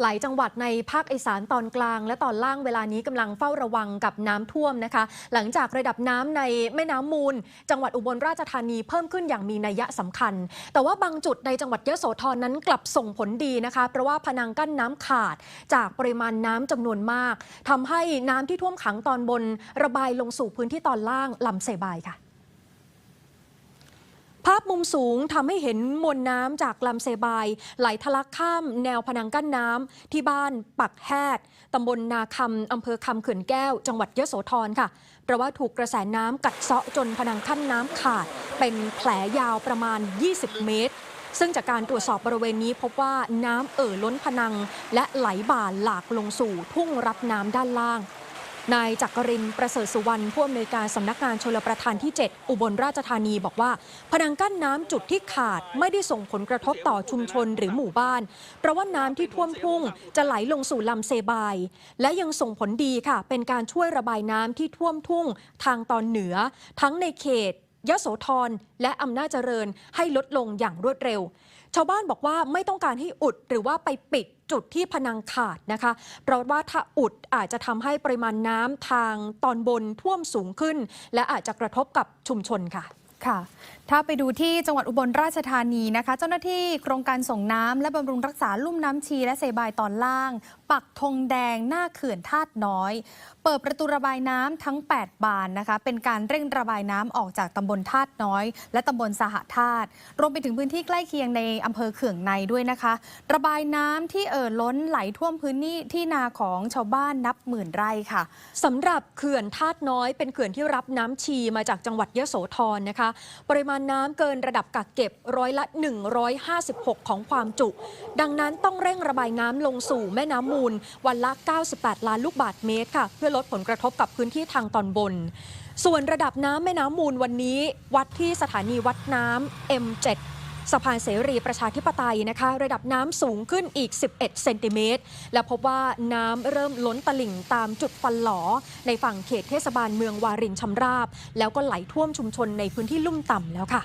หลายจังหวัดในภาคอีสานตอนกลาง และตอนล่างเวลานี้กำลังเฝ้าระวังกับน้ำท่วมนะคะ หลังจากระดับน้ำในแม่น้ำมูล จังหวัดอุบลราชธานีเพิ่มขึ้นอย่างมีนัยสำคัญ แต่ว่าบางจุดในจังหวัดยะโสธรนั้นกลับส่งผลดีนะคะ เพราะว่าพนังกั้นน้ำขาดจากปริมาณน้ำจำนวนมากทำให้น้ำที่ท่วมขังตอนบน ระบายลงสู่พื้นที่ตอนล่างลำเซบายค่ะ ภาพมุมสูงทำให้เห็นมวลน้ำจากลำเซบาย ไหลทะลักข้ามแนวพนังกั้นน้ำที่บ้านปักแฮดตำบลนาคำอำเภอคำเขื่อนแก้ว จังหวัดยโสธรค่ะ เพราะว่าถูกกระแสน้ำกัดเซาะจนพนังกั้นน้ำขาด เป็นแผลยาวประมาณ 20 เมตร ซึ่งจากการตรวจสอบบริเวณนี้พบว่าน้ำเอ่อล้นพนัง และไหลบ่าหลากลงสู่ทุ่งรับน้ำด้านล่าง นายจักรินประเสริฐสุวรรณผู้อำนวยการสำนักงานชลประทานที่ 7 อุบลราชธานีบอกว่า พนังกั้นน้ำจุดที่ขาดไม่ได้ส่งผลกระทบต่อชุมชนหรือหมู่บ้าน เพราะว่าน้ำที่ท่วมทุ่งจะไหลลงสู่ลำเซบาย และยังส่งผลดีค่ะ เป็นการช่วยระบายน้ำที่ท่วมทุ่งทางตอนเหนือ ทั้งในเขตยโสธรและอำนาจเจริญให้ลดลงอย่างรวดเร็ว ชาวบ้านบอกว่าไม่ต้องการให้อุดหรือว่าไปปิดจุดที่พนังขาดนะคะ เพราะว่าถ้าอุดอาจจะทำให้ปริมาณน้ำทางตอนบนท่วมสูงขึ้น และอาจจะกระทบกับชุมชนค่ะค่ะ ถ้าไปดูที่จังหวัดอุบลราชธานีนะคะ เจ้าหน้าที่โครงการส่งน้ำและบำรุงรักษาลุ่มน้ำชีและเซบายตอนล่างปักธงแดงหน้าเขื่อนธาตุน้อย เปิดประตูระบายน้ำทั้ง 8 บานนะคะ เป็นการเร่งระบายน้ำออกจากตำบลธาตุน้อย และตำบลสหธาตุรวมไปถึงพื้นที่ใกล้เคียงในอำเภอเขื่องในด้วยนะคะ ระบายน้ำที่เอ่อล้นไหลท่วมพื้นที่ที่นาของชาวบ้านนับหมื่นไร่ค่ะสำหรับเขื่อนธาตุน้อย เป็นเขื่อนที่รับน้ำชีมาจากจังหวัดยโสธรนะคะ ปริมาณน้ำเกินระดับกักเก็บร้อยละ 156 ของความจุ ดังนั้นต้องเร่งระบายน้ำลงสู่แม่น้ำมูลวันละ 98 ล้านลูกบาศก์เมตรค่ะ เพื่อลดผลกระทบกับพื้นที่ทางตอนบน ส่วนระดับน้ำแม่น้ำมูลวันนี้ วัดที่สถานีวัดน้ำ M7 สะพานเสรีประชาธิปไตยนะคะ ระดับน้ำสูงขึ้นอีก 11 เซนติเมตร และพบว่าน้ำเริ่มล้นตลิ่งตามจุดฟันหลอ ในฝั่งเขตเทศบาลเมืองวารินชำราบ แล้วก็ไหลท่วมชุมชนในพื้นที่ลุ่มต่ำแล้วค่ะ